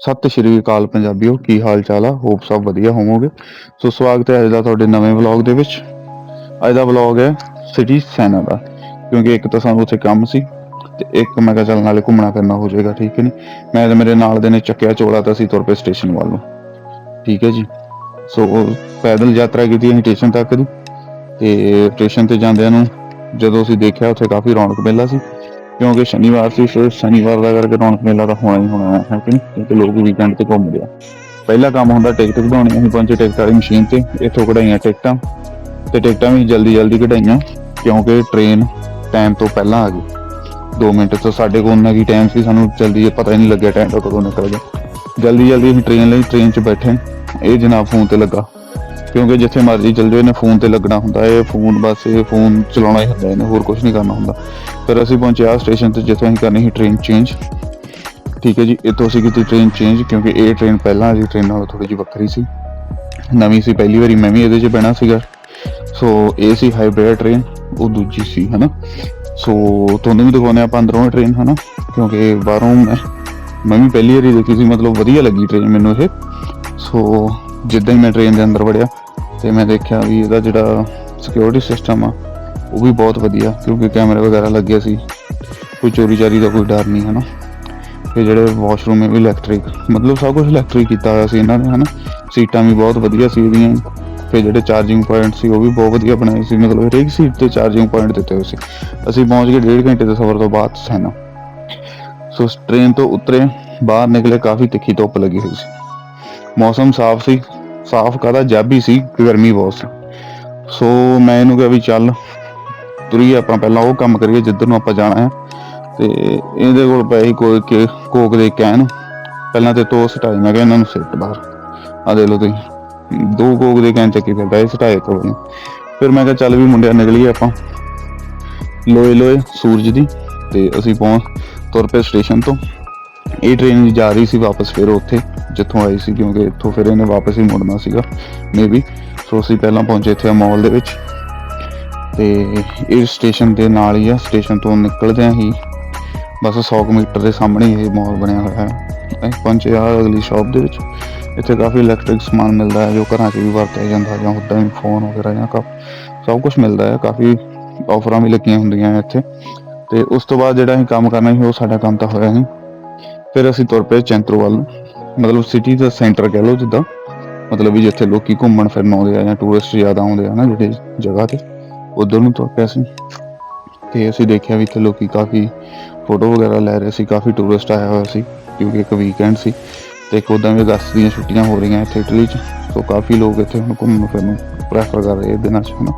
ਸਤਿ ਸ਼੍ਰੀ ਅਕਾਲ ਪੰਜਾਬੀਓ, ਕੀ ਹਾਲ ਚਾਲ ਆ? ਹੋਪ ਸਭ ਵਧੀਆ ਹੋਵੋਗੇ। ਸੋ ਸਵਾਗਤ ਹੈ ਅੱਜ ਦਾ ਤੁਹਾਡੇ ਨਵੇਂ ਵਲੌਗ ਦੇ ਵਿੱਚ। ਅੱਜ ਦਾ ਵਲੌਗ ਹੈ ਸਿਟੀ ਸੈਨਾ ਦਾ, ਕਿਉਂਕਿ ਇੱਕ ਤਾਂ ਸਾਨੂੰ ਉੱਥੇ ਕੰਮ ਸੀ ਤੇ ਇੱਕ ਮੈਂ ਕਿਹਾ ਚੱਲ ਨਾਲੇ ਘੁੰਮਣਾ ਫਿਰਨਾ ਹੋ ਜਾਏਗਾ, ਠੀਕ ਹੈ ਨਹੀਂ ਮੈਂ ਤੇ ਮੇਰੇ ਨਾਲ ਦੇ ਨੇ ਚੱਕਿਆ ਚੋਲਾ ਤਾਂ ਅਸੀਂ ਤੁਰ ਪਏ ਸਟੇਸ਼ਨ ਵੱਲ ਨੂੰ। ਠੀਕ ਹੈ ਜੀ। ਸੋ ਪੈਦਲ ਯਾਤਰਾ ਕੀਤੀ ਅਸੀਂ ਸਟੇਸ਼ਨ ਤੱਕ ਦੀ ਤੇ ਸਟੇਸ਼ਨ ਤੇ ਜਾਂਦਿਆਂ ਨੂੰ ਜਦੋਂ ਅਸੀਂ ਦੇਖਿਆ ਉੱਥੇ ਕਾਫੀ ਰੌਣਕ ਮੇਲਾ ਸੀ। ਕਿਉਂਕਿ ਸ਼ਨੀਵਾਰ ਸੀ, ਫਿਰ ਸ਼ਨੀਵਾਰ ਦਾ ਕਰਕੇ ਰੌਣਕ ਮੇਲਾ ਤਾਂ ਹੋਣਾ ਹੀ ਹੋਣਾ ਹੈ ਕਿ ਕਿਉਂਕਿ ਲੋਕ ਵੀਕਐਂਡ ਤੇ ਘੁੰਮਦੇ ਆ। ਪਹਿਲਾ ਕੰਮ ਹੁੰਦਾ ਟਿਕਟ ਕਢਾਉਣੀ, ਅਸੀਂ ਪਹੁੰਚੇ ਟਿਕਟ ਵਾਲੀ ਮਸ਼ੀਨ ਤੇ ਇੱਥੋਂ ਕਢਾਈਆਂ ਟਿਕਟਾਂ ਤੇ ਟਿਕਟਾਂ ਵੀ ਜਲਦੀ ਜਲਦੀ ਕਢਾਈਆਂ, ਕਿਉਂਕਿ ਟ੍ਰੇਨ ਟਾਈਮ ਤੋਂ ਪਹਿਲਾਂ ਆ ਗਈ। 2 ਮਿੰਟ ਤੋਂ ਸਾਡੇ ਕੋਲ ਉਹਨਾਂ ਕੀ ਟਾਈਮ ਸੀ, ਸਾਨੂੰ ਜਲਦੀ ਪਤਾ ਹੀ ਨਹੀਂ ਲੱਗਿਆ ਟਾਈਮ ਦਾ ਕਦੋਂ ਨਿਕਲ ਗਿਆ। ਜਲਦੀ ਜਲਦੀ ਅਸੀਂ ਟ੍ਰੇਨ ਲਈ ਟ੍ਰੇਨ 'ਚ ਬੈਠੇ, ਇਹ ਜਨਾਬ ਫੋਨ ਤੇ ਲੱਗਾ। ਕਿਉਂਕਿ ਜਿੱਥੇ ਮਰਜ਼ੀ ਚੱਲ ਜਾਓ, ਇਹਨੇ ਫੋਨ ਤੇ ਲੱਗਣਾ ਹੁੰਦਾ, ਇਹ ਫੋਨ ਬਸ ਇਹ ਫੋਨ ਚਲਾਉਣਾ ਹੀ ਹੁੰਦਾ, ਇਹਨੇ ਹੋਰ ਕੁਝ ਨਹੀਂ ਕਰਨਾ ਹੁੰਦਾ। ਫਿਰ ਅਸੀਂ ਪਹੁੰਚਿਆ ਸਟੇਸ਼ਨ ਤੇ, ਜਿੱਥੇ ਅਸੀਂ ਕਰਨੀ ਸੀ ਟ੍ਰੇਨ ਚੇਂਜ ਠੀਕ ਹੈ ਜੀ, ਇੱਥੋਂ ਅਸੀਂ ਕੀਤੀ ਟ੍ਰੇਨ ਚੇਂਜ ਕਿਉਂਕਿ ਇਹ ਟ੍ਰੇਨ ਪਹਿਲਾਂ ਵਾਲੀ ਟ੍ਰੇਨ ਨਾਲੋਂ ਥੋੜੀ ਜਿਹੀ ਵੱਖਰੀ ਸੀ। ਨਵੀਂ ਸੀ, ਪਹਿਲੀ ਵਾਰੀ ਮੈਂ ਵੀ ਇਹਦੇ 'ਚ ਬਹਿਣਾ ਸੀਗਾ। ਸੋ ਇਹ ਸੀ ਹਾਈਬ੍ਰਿਡ ਟ੍ਰੇਨ ਉਹ ਦੂਜੀ ਸੀ, ਹਨਾ? ਸੋ ਤੁਹਾਨੂੰ ਵੀ ਦਿਖਾਉਂਦੇ ਆਪਾਂ ਅੰਦਰੋਂ ਟ੍ਰੇਨ ਹਨਾ? ਕਿਉਂਕਿ ਬਾਹਰੋਂ ਮੈਂ ਮੈਂ ਵੀ ਪਹਿਲੀ ਵਾਰੀ ਦੇਖੀ ਸੀ, ਮਤਲਬ ਵਧੀਆ ਲੱਗੀ ਟ੍ਰੇਨ ਮੈਨੂੰ ਇਹ। ਸੋ ਜਿੱਦਾਂ ਹੀ ਮੈਂ ਟ੍ਰੇਨ ਦੇ ਅੰਦਰ ਵੜਿਆ ਤੇ ਮੈਂ ਦੇਖਿਆ ਵੀ ਇਹਦਾ ਜਿਹੜਾ ਸਿਕਿਉਰਿਟੀ ਸਿਸਟਮ ਆ, ਉਹ ਵੀ ਬਹੁਤ ਵਧੀਆ, ਕਿਉਂਕਿ ਕੈਮਰੇ ਵਗੈਰਾ ਲੱਗੇ ਸੀ। ਕੋਈ ਚੋਰੀ ਚਾਰੀ ਦਾ ਕੋਈ ਡਰ ਨਹੀਂ, ਹਨਾ? ਤੇ ਜਿਹੜੇ ਵਾਸ਼ਰੂਮ ਇਹ ਵੀ ਇਲੈਕਟ੍ਰਿਕ ਮਤਲਬ ਸਭ ਕੁਝ ਇਲੈਕਟ੍ਰਿਕ ਕੀਤਾ ਹੋਇਆ ਸੀ ਇਹਨਾਂ ਨੇ, ਹਨਾ? ਸੀਟਾਂ ਵੀ ਬਹੁਤ ਵਧੀਆ ਸੀ ਇਹਦੀਆਂ। ਤੇ ਜਿਹੜੇ ਚਾਰਜਿੰਗ ਪੁਆਇੰਟ ਸੀ, ਉਹ ਵੀ ਬਹੁਤ ਵਧੀਆ ਬਣਾਏ ਸੀ। ਮਤਲਬ ਹਰੇਕ ਸੀਟ ਤੇ ਚਾਰਜਿੰਗ ਪੁਆਇੰਟ ਦਿੱਤੇ ਹੋਏ ਸੀ। ਅਸੀਂ ਪਹੁੰਚ ਗਏ ਡੇਢ ਘੰਟੇ ਦੇ ਸਫ਼ਰ ਤੋਂ ਬਾਅਦ ਸੈਨਾ। ਸੋ ਟ੍ਰੇਨ ਤੋਂ ਉਤਰੇ, ਬਾਹਰ ਨਿਕਲੇ, ਕਾਫੀ ਤਿੱਖੀ ਧੁੱਪ ਲੱਗੀ ਹੋਈ ਸੀ। ਮੌਸਮ ਸਾਫ਼ ਸੀ ਸਾਫ਼ ਕਾਦਾ ਜਾਬੀ ਸੀ, ਗਰਮੀ ਬਹੁਤ ਸੀ। ਸੋ ਮੈਂ ਇਹਨੂੰ ਕਿਹਾ ਵੀ ਚੱਲ ਤੁਰੀਏ ਆਪਾਂ ਪਹਿਲਾਂ ਉਹ ਕੰਮ ਕਰੀਏ ਜਿੱਧਰ ਨੂੰ ਆਪਾਂ ਜਾਣਾ ਹੈ। ਤੇ ਇਹਦੇ ਕੋਲ ਪਏ ਕੋਈ ਕੇ ਕੋਕ ਦੇ ਕੈਨ। ਪਹਿਲਾਂ ਤੇ ਤੋ ਸਟਾਈ, ਮੈਂ ਕਿਹਾ ਇਹਨਾਂ ਨੂੰ ਸਿੱਟ ਬਾਹਰ। ਆ ਦੇ ਲਓ ਤੁਸੀਂ, ਦੋ ਕੋਕ ਦੇ ਕੈਨ ਚੱਕੀ ਫਿਰਦਾ, ਇਹ ਸਟਾਏ ਤੋਂ ਉਹਨੇ। ਫਿਰ ਮੈਂ ਕਿਹਾ ਚੱਲ ਵੀ ਮੁੰਡਿਆਂ ਨਿਕਲੀਏ ਆਪਾਂ। ਲੋਏ ਲੋਏ ਸੂਰਜ ਦੀ, ਤੇ ਅਸੀਂ ਪਹੁੰਚ ਤੁਰ ਪਏ ਸਟੇਸ਼ਨ ਤੋਂ। ਇਹ ਟ੍ਰੇਨ ਜਾ ਰਹੀ ਸੀ ਵਾਪਸ ਫਿਰ ਉੱਥੇ, ਜਿੱਥੋਂ ਆਈ ਸੀ ਕਿਉਂਕਿ ਇੱਥੋਂ ਫਿਰ ਇਹਨੇ ਵਾਪਸ ਹੀ ਮੁੜਨਾ ਸੀਗਾ ਮੇਬੀ ਸੋ ਅਸੀਂ ਪਹਿਲਾਂ ਪਹੁੰਚੇ ਇੱਥੇ ਮਾਲ ਦੇ ਵਿੱਚ। ਤੇ ਇਹ ਸਟੇਸ਼ਨ ਦੇ ਨਾਲ ਹੀ ਆ ਸਟੇਸ਼ਨ ਤੋਂ ਨਿਕਲਦਿਆਂ ਹੀ ਬਸ 100 ਕੁ ਮੀਟਰ ਦੇ ਸਾਹਮਣੇ ਇਹ ਮਾਲ ਬਣਿਆ ਹੋਇਆ ਹੈ। ਅਸੀਂ ਪਹੁੰਚੇ ਆ ਅਗਲੀ ਸ਼ਾਪ ਦੇ ਵਿੱਚ, ਇੱਥੇ ਕਾਫੀ ਇਲੈਕਟ੍ਰਿਕ ਸਮਾਨ ਮਿਲਦਾ ਹੈ ਜੋ ਘਰਾਂ 'ਚ ਵੀ ਵਰਤਿਆ ਜਾਂਦਾ ਜਾਂ ਉੱਦਾਂ ਹੀ ਫੋਨ ਵਗੈਰਾ ਜਾਂ ਕੱਪ ਸਭ ਕੁਝ ਮਿਲਦਾ ਹੈ, ਕਾਫੀ ਆਫਰਾਂ ਵੀ ਲੱਗੀਆਂ ਹੁੰਦੀਆਂ ਹੈ ਇੱਥੇ। ਤੇ ਉਸ ਤੋਂ ਬਾਅਦ ਜਿਹੜਾ ਅਸੀਂ ਕੰਮ ਕਰਨਾ ਸੀ, ਉਹ ਸਾਡਾ ਕੰਮ ਤਾਂ ਹੋਇਆ ਨਹੀਂ। ਫਿਰ ਅਸੀਂ ਤੁਰ ਪਏ ਚੈਂਤਰੋ ਵੱਲ ਨੂੰ। ਮਤਲਬ ਸਿਟੀ ਦਾ ਸੈਂਟਰ ਕਹਿ ਲਓ ਜਿੱਦਾਂ। ਮਤਲਬ ਵੀ ਜਿੱਥੇ ਲੋਕੀ ਘੁੰਮਣ ਫਿਰਨ ਆਉਂਦੇ ਆ ਜਾਂ ਟੂਰਿਸਟ ਜ਼ਿਆਦਾ ਆਉਂਦੇ ਆ ਨਾ ਜਿਹੜੇ ਜਗ੍ਹਾ ਤੇ, ਉਧਰ ਨੂੰ ਤੁਰ ਪਿਆ ਸੀ ਤੇ ਅਸੀਂ ਦੇਖਿਆ ਵੀ ਇੱਥੇ ਲੋਕੀ ਕਾਫੀ ਫੋਟੋ ਵਗੈਰਾ ਲੈ ਰਹੇ ਸੀ, ਕਾਫੀ ਟੂਰਿਸਟ ਆਇਆ ਹੋਇਆ ਸੀ, ਕਿਉਂਕਿ ਇੱਕ ਵੀਕਐਂਡ ਸੀ। ਤੇ ਇੱਕ ਉਦਾਂ ਵੀ ਅਗਸਤ ਦੀਆਂ ਛੁੱਟੀਆਂ ਹੋ ਰਹੀਆਂ ਇੱਥੇ ਇਟਲੀ 'ਚ। ਸੋ ਕਾਫੀ ਲੋਕ ਇੱਥੇ ਹੁਣ ਘੁੰਮਣ ਫਿਰਨ ਨੂੰ ਪ੍ਰੈਫਰ ਕਰ ਰਹੇ ਇਹ ਦਿਨਾਂ 'ਚ ਹਨਾ।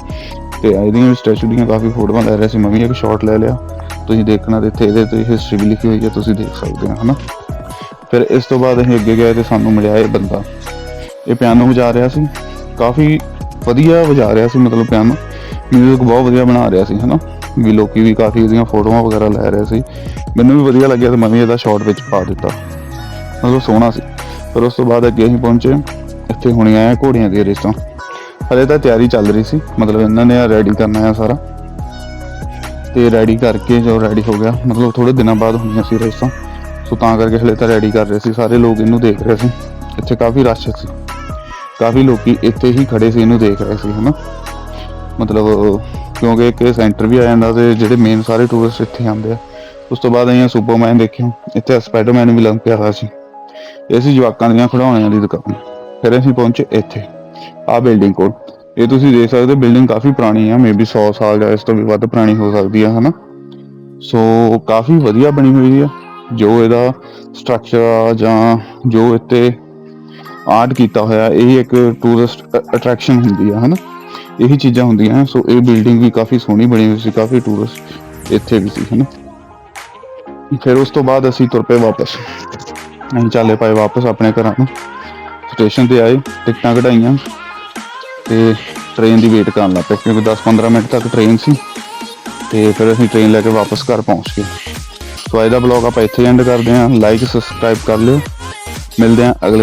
ਤੇ ਇਹਦੀਆਂ ਵੀ ਸਟੈਚੂ ਦੀਆਂ ਕਾਫੀ ਫੋਟੋਆਂ ਲੈ ਰਿਹਾ ਸੀ। ਮੈਂ ਵੀ ਇੱਕ ਸ਼ਾਟ ਲੈ ਲਿਆ। ਤੁਸੀਂ ਦੇਖਣਾ ਤੇ ਇੱਥੇ ਇਹਦੇ ਤੇ ਹਿਸਟਰੀ ਵੀ ਲਿਖੀ ਹੋਈ ਹੈ, ਤੁਸੀਂ ਦੇਖ ਸਕਦੇ ਹੋ, ਹਨਾ? ਫਿਰ ਇਸ ਤੋਂ ਬਾਅਦ ਅਸੀਂ ਅੱਗੇ ਗਏ ਤੇ ਸਾਨੂੰ ਮਿਲਿਆ ਇਹ ਬੰਦਾ। ਇਹ ਪਿਆਨੋ ਵਜਾ ਰਿਹਾ ਸੀ। ਕਾਫੀ ਵਧੀਆ ਵਜਾ ਰਿਹਾ ਸੀ, ਮਤਲਬ ਪਿਆਨੋ ਮਿਊਜ਼ਿਕ ਬਹੁਤ ਵਧੀਆ ਬਣਾ ਰਿਹਾ ਸੀ, ਹਨਾ? ਵੀ ਲੋਕੀ ਵੀ ਕਾਫੀ ਇਹਦੀਆਂ ਫੋਟੋਆਂ ਵਗੈਰਾ ਲੈ ਰਹੇ ਸੀ। ਮੈਨੂੰ ਵੀ ਵਧੀਆ ਲੱਗਿਆ ਤੇ ਮੈਂ ਵੀ ਇਹਦਾ ਸ਼ਾਟ ਵਿੱਚ ਪਾ ਦਿੱਤਾ। ਮਤਲਬ ਸੋਹਣਾ ਸੀ। ਫਿਰ ਉਸ ਤੋਂ ਬਾਅਦ ਅੱਗੇ ਅਸੀਂ ਪਹੁੰਚੇ। ਇੱਥੇ ਹੁਣੇ ਆਇਆ ਘੋੜੀਆਂ ਦੀ ਰੇਸਾਂ ਹਲੇ ਤਾਂ ਤਿਆਰੀ ਚੱਲ ਰਹੀ ਸੀ, ਮਤਲਬ ਇਹਨਾਂ ਨੇ ਰੈਡੀ ਕਰਨਾ ਆ ਸਾਰਾ। ਤੇ ਰੈਡੀ ਕਰਕੇ ਜੋ ਰੈਡੀ ਹੋ ਗਿਆ, ਮਤਲਬ ਥੋੜੇ ਦਿਨਾਂ ਬਾਅਦ ਹੋਣੀਆਂ ਸੀ ਰੇਸਾਂ ਸੋ ਤਾਂ ਕਰਕੇ ਹਲੇ ਤਾਂ ਰੈਡੀ ਕਰ ਰਹੇ ਸੀ, ਸਾਰੇ ਲੋਕ ਇਹਨੂੰ ਦੇਖ ਰਹੇ ਸੀ। ਇੱਥੇ ਕਾਫੀ ਰਸ਼ ਸੀ। ਕਾਫੀ ਲੋਕੀ ਇੱਥੇ ਹੀ ਖੜੇ ਸੀ, ਇਹਨੂੰ ਦੇਖ ਰਹੇ ਸੀ, ਹਨਾ। ਮਤਲਬ ਕਿਉਂਕਿ ਇੱਕ ਸੈਂਟਰ ਵੀ ਆ ਜਾਂਦਾ ਤੇ ਜਿਹੜੇ ਮੇਨ ਸਾਰੇ ਟੂਰਿਸਟ ਇੱਥੇ ਆਉਂਦੇ ਆ। ਉਸ ਤੋਂ ਬਾਅਦ ਅਸੀਂ ਸੁਪਰਮੈਨ ਦੇਖਿਆ। ਇੱਥੇ ਸਪਾਈਡਰਮੈਨ ਵੀ ਲੰਘ ਪਿਆ ਹੋਇਆ ਸੀ। ਇਹ ਸੀ ਜਵਾਕਾਂ ਦੀਆਂ ਖਿਡੌਣਿਆਂ ਦੀ ਦੁਕਾਨ। ਫਿਰ ਅਸੀਂ ਪਹੁੰਚੇ ਇੱਥੇ। ਆ ਬਿਲਡਿੰਗ ਕੋਲ। ਇਹ ਤੁਸੀਂ ਦੇਖ ਸਕਦੇ ਬਿਲਡਿੰਗ ਕਾਫੀ ਪੁਰਾਣੀ ਆ ਮੇਬੀ 100 ਸਾਲ ਜਾਂ ਇਸ ਤੋਂ ਵੀ ਵੱਧ ਪੁਰਾਣੀ ਹੋ ਸਕਦੀ ਆ, ਹਨਾ? ਸੋ ਕਾਫੀ ਵਧੀਆ ਬਣੀ ਹੋਈ ਆ। ਜੋ ਇਹਦਾ ਸਟਰਕਚਰ ਜਾਂ ਜੋ ਇੱਥੇ ਆਰਟ ਕੀਤਾ ਹੋਇਆ, ਇਹ ਇੱਕ ਟੂਰਿਸਟ ਅਟਰੈਕਸ਼ਨ ਹੁੰਦੀ ਆ, ਹਨਾ? ਇਹੀ ਚੀਜ਼ਾਂ ਹੁੰਦੀਆਂ ਸੋ ਇਹ ਬਿਲਡਿੰਗ ਵੀ ਕਾਫੀ ਸੋਹਣੀ ਬਣੀ ਹੋਈ ਸੀ, ਕਾਫੀ ਟੂਰਿਸਟ ਇੱਥੇ ਵੀ ਸੀ, ਹਨਾ? ਫਿਰ ਉਸ ਤੋਂ ਬਾਅਦ ਅਸੀਂ ਤੁਰ ਪਏ ਵਾਪਸ। ਅਸੀਂ ਚੱਲੇ ਪਏ ਵਾਪਸ ਆਪਣੇ ਘਰਾਂ ਨੂੰ। ਸਟੇਸ਼ਨ ਤੇ ਆਏ, ਟਿਕਟਾਂ ਕਢਾਈਆਂ ਤੇ ਟ੍ਰੇਨ ਦੀ ਵੇਟ ਕਰਨ ਲੱਗ ਪਏ, ਕਿਉਂਕਿ 10-15 ਮਿੰਟ ਤੱਕ ਟ੍ਰੇਨ ਸੀ ਤੇ ਫਿਰ ਅਸੀਂ ਟ੍ਰੇਨ ਲੈ ਕੇ ਵਾਪਸ ਘਰ ਪਹੁੰਚ ਗਏ। ਸੋ ਅੱਜ ਦਾ ਬਲੌਗ ਆਪਾਂ ਇੱਥੇ ਐਂਡ ਕਰਦੇ ਹਾਂ। ਲਾਈਕ ਸਬਸਕ੍ਰਾਈਬ ਕਰ ਲਿਓ। ਮਿਲਦੇ ਹਾਂ ਅਗਲੇ